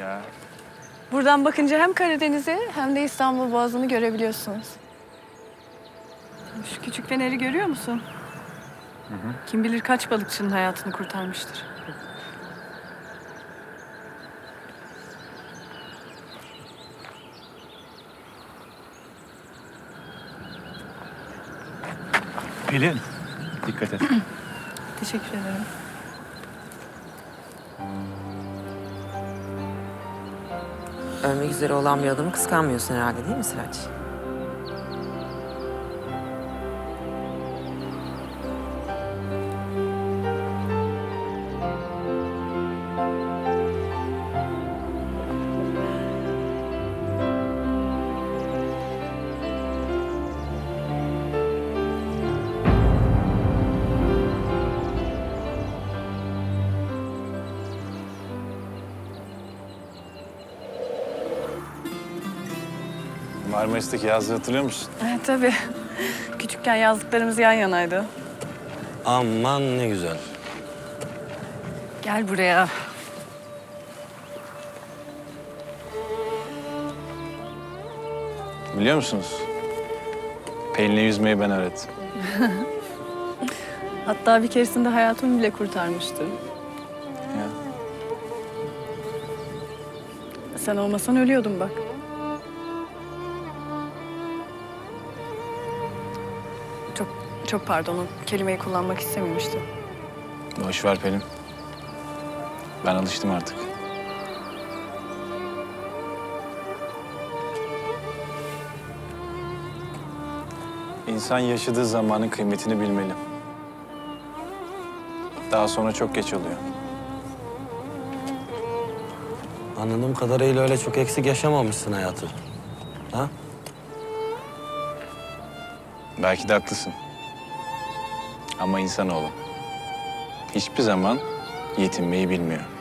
Ya Buradan bakınca hem Karadeniz'i hem de İstanbul Boğazı'nı görebiliyorsunuz. Şu küçük feneri görüyor musun? Kim bilir kaç balıkçının hayatını kurtarmıştır. Pelin. Dikkat et. Teşekkür ederim. Ölmek üzere olan bir adamı kıskanmıyorsun herhalde değil mi Sıraç? Marmaris'teki yazlığı hatırlıyor musun? Evet tabii. Küçükken yazdıklarımız yan yanaydı. Aman ne güzel. Gel buraya. Biliyor musunuz? Pelin'e yüzmeyi ben öğrettim. Hatta bir keresinde hayatımı bile kurtarmıştı. Ya. Sen olmasan ölüyordum bak. Çok çok pardon o kelimeyi kullanmak istememiştim. Boş ver Pelin. Ben alıştım artık. İnsan yaşadığı zamanın kıymetini bilmeli. Daha sonra çok geç oluyor. Anladığım kadarıyla öyle çok eksik yaşamamışsın hayatı. Ha? Belki de haklısın. Ama insanoğlu hiçbir zaman yetinmeyi bilmiyor.